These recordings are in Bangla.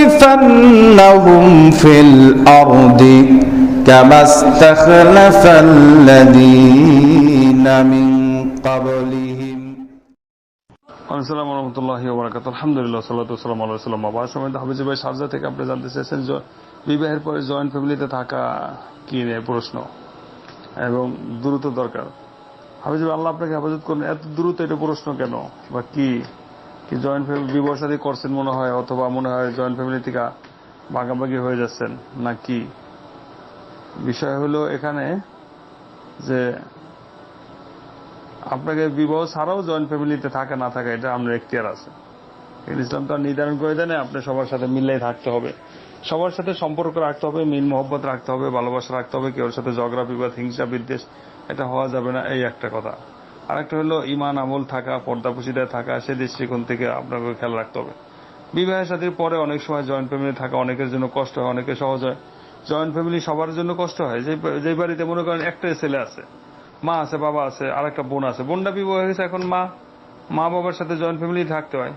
ليستخلفنهم في الأرض كما استخلف الذين من قبلهم আসসালামু রহমতুল্লাহি ওবরাকাত আলহামদুলিল্লাহ সাল্লাতু সাল্লাম আল্লাহ সাল্লাম আবার সময় হাফিজ ভাই সারজা থেকে আপনি জানতে চেয়েছেন যে বিবাহের পরে জয়েন্ট ফ্যামিলিতে থাকা কি নিয়ে প্রশ্ন এবং দ্রুত দরকার হাফিজ ভাই আল্লাহ আপনাকে হেফাজত করুন এত দ্রুত এটা প্রশ্ন কেন বা কি জয়েন্ট ফ্যামিলি সাথে করছেন মনে হয়, অথবা মনে হয় জয়েন্ট ফ্যামিলি থেকে ভাগাভাগি হয়ে যাচ্ছেন, না কি? বিষয় হলো এখানে যে আপনাকে বিবাহ ছাড়াও জয়েন্ট ফ্যামিলিতে থাকে, না থাকে, এটা আপনার এখতিয়ার আছে। ইসলাম তো আর নির্ধারণ করে দেয় আপনি সবার সাথে মিলেই থাকতে হবে। সবার সাথে সম্পর্ক রাখতে হবে, মিল মহব্বত রাখতে হবে, ভালোবাসা রাখতে হবে, কেউর সাথে ঝগড়া বিবাদ, হিংসা বিদ্বেষ, এটা হওয়া যাবে না, এই একটা কথা। আরেকটা হলো ইমান আমল থাকা, পর্দা থাকা, সে দৃষ্টিকোণ থেকে আপনাকে খেয়াল রাখতে হবে। বিবাহের সাথে পরে অনেক সময় জয়েন্ট ফ্যামিলি থাকা অনেকের জন্য কষ্ট হয়, অনেকে সহজ হয়। জয়েন্ট ফ্যামিলি সবার জন্য কষ্ট হয়। যে বাড়িতে মনে করেন একটাই ছেলে আছে, মা আছে, বাবা আছে আর একটা বোন আছে। বোনটা বিবাহ হয়ে গেছে, এখন মা মা বাবার সাথে জয়েন্ট ফ্যামিলি থাকতে হয়।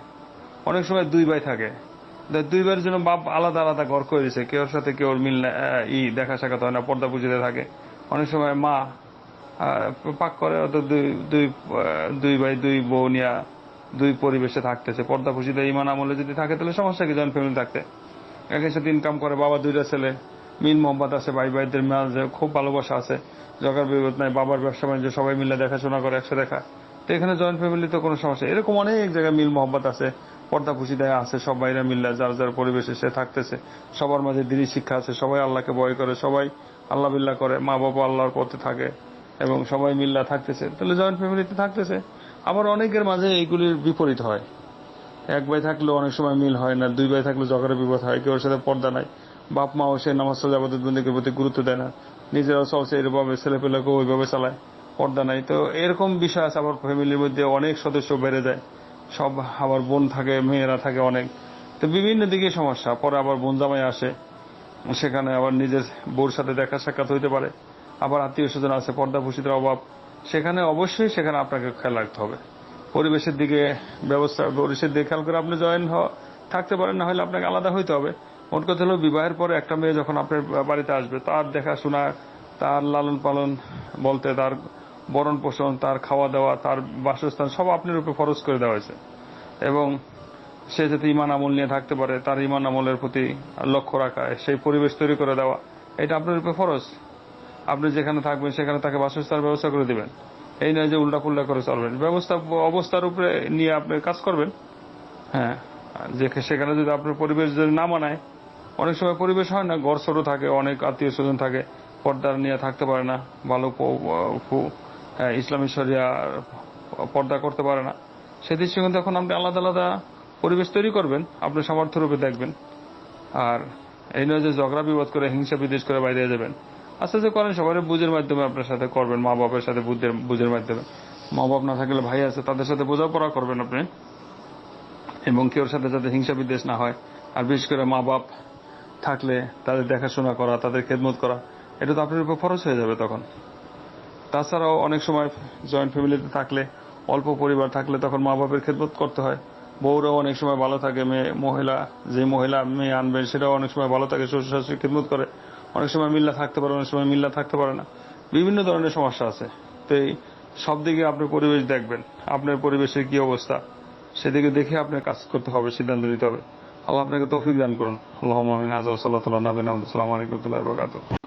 অনেক সময় দুই ভাই থাকে। দুই ভাইয়ের জন্য বাপ আলাদা আলাদা ঘর করে দিছে। কেউর সাথে কেউর মিল ই দেখা সাক্ষাৎ হয় না, পর্দা পুজিতে থাকে। অনেক সময় মা পাক করে অত দুই দুই দুই ভাই, দুই বউ দুই পরিবেশে থাকতেছে। পর্দা পুজিতে ইমান আমলে যদি থাকে, তাহলে সমস্যা কি? জয়েন্ট ফ্যামিলি থাকতে। একই সাথে ইনকাম করে বাবা, দুইটা ছেলে মিল মোহাম্মদ আছে, ভাই, ভাইদের মাঝে খুব ভালোবাসা আছে, জগার বিপদ নাই, বাবার ব্যবসা বাণিজ্য, সবাই মিলে দেখাশোনা করে, একসাথে দেখা। তো এখানে জয়েন্ট ফ্যামিলি তো কোনো সমস্যা। এরকম অনেক জায়গায় মিল মোহাম্মত আছে, পর্দা পুষি দেয় আছে সবাইরা মিল্লা যার যার পরিবেশে সে থাকতেছে। সবার মাঝে দিনী শিক্ষা আছে, সবাই আল্লাহকে ভয় করে, সবাই আল্লাহ বিল্লাহ করে মা বাবা আল্লাহর পথে থাকে। এবং সবাই মিল্লা থাকতেছে। তাহলে জয়েন্ট ফ্যামিলিতে থাকতেছে। আবার অনেকের মাঝে এইগুলির বিপরীত হয়। এক ভাই থাকলেও অনেক সময় মিল হয় না, দুই ভাই থাকলে ঝগড়া বিপদ হয়, কেউ সাথে পর্দা নাই। বাপ মাও সে নামাজ সাজাবাদ বন্দীকে প্রতি গুরুত্ব দেয় না। নিজেরাও চলছে এরভাবে ছেলে পেলেকে ওইভাবে চালায়, পর্দা নাই। তো এরকম বিষয় আছে আবার ফ্যামিলির মধ্যে, অনেক সদস্য বেড়ে যায়। সব আবার বোন থাকে, মেয়েরা থাকে অনেক। তো বিভিন্ন দিকে সমস্যা। পরে আবার বোন জামাই আসে। সেখানে আবার নিজের বউর সাথে দেখা সাক্ষাৎ হইতে পারে। আবার আত্মীয় স্বজন আছে, পর্দা ভূষিতের অভাব। সেখানে অবশ্যই সেখানে আপনাকে খেয়াল রাখতে হবে। পরিবেশের দিকে ব্যবস্থা, পরিবেশের দিকে খেয়াল করে আপনি জয়েন থাকতে পারেন, না হলে আপনাকে আলাদা হইতে হবে। মোট কথা হলো, বিবাহের পরে একটা মেয়ে যখন আপনার বাড়িতে আসবে, তার দেখাশোনা, তার লালন পালন বলতে, তার বরণ পোষণ, তার খাওয়া দাওয়া, তার বাসস্থান, সব আপনার উপরে ফরজ করে দেওয়া হয়েছে। এবং সে যাতে ইমান আমল নিয়ে থাকতে পারে, তার ইমান আমলের প্রতি লক্ষ্য রাখা, সেই পরিবেশ তৈরি করে দেওয়া, এটা আপনার উপরে ফরজ আপনি যেখানে থাকবেন, সেখানে তাকে বাসস্থানের ব্যবস্থা করে দিবেন। এই নয় যে উল্টা পুল্টা করে চলবেন। ব্যবস্থা, অবস্থার উপরে নিয়ে আপনি কাজ করবেন। হ্যাঁ যে সেখানে যদি আপনার পরিবেশ যদি না মানায়, অনেক সময় পরিবেশ হয় না, ঘর ছোট থাকে, অনেক আত্মীয় স্বজন থাকে পর্দা নিয়ে থাকতে পারে না, ভালো ইসলামী শরিয়া পর্দা করতে পারে না। সে দৃষ্টিকোণ তখন আপনি আলাদা আলাদা পরিবেশ তৈরি করবেন, আপনি সামর্থ্য রূপে দেখবেন। আর এই নয় যে ঝগড়া বিবাদ করে, হিংসা বিদ্বেষ করে বাইরে যাবেন। আস্তে আস্তে করেন, সবাই বুঝের মাধ্যমে আপনার সাথে করবেন, মা বাবার সাথে বুঝের বুঝের মাধ্যমে। মা বাপ না থাকলে ভাই আছে, তাদের সাথে বোঝাপড়া করবেন আপনি। এবং কেউর সাথে যাতে হিংসা বিদ্বেষ না হয়, আর বিশেষ করে মা বাপ থাকলে তাদের দেখাশোনা করা, তাদের খেদমত করা, এটা তো আপনার উপর খরচ হয়ে যাবে তখন। তাছাড়াও অনেক সময় জয়েন্ট ফ্যামিলিতে থাকলে, অল্প পরিবার থাকলে তখন মা বাপের খেদমত করতে হয়। বউরাও অনেক সময় ভালো থাকে, মেয়ে মহিলা, যে মহিলা মেয়ে আনবেন সেটাও অনেক সময় ভালো থাকে, শ্বশুর শাশুড়ি খেদমত করে। অনেক সময় মিল্লা থাকতে পারে, অনেক সময় মিল্লা থাকতে পারে না। বিভিন্ন ধরনের সমস্যা আছে। তো এই সব দিকে আপনার পরিবেশ দেখবেন। আপনার পরিবেশের কি অবস্থা? সেদিকে দেখে আপনার কাজ করতে হবে, সিদ্ধান্ত নিতে হবে। আল্লাহ আপনাকে তৌফিক দান করুন। আল্লাহ আজ সাল্লাহ নবীন আহমদুল্লাহ আলাইকুম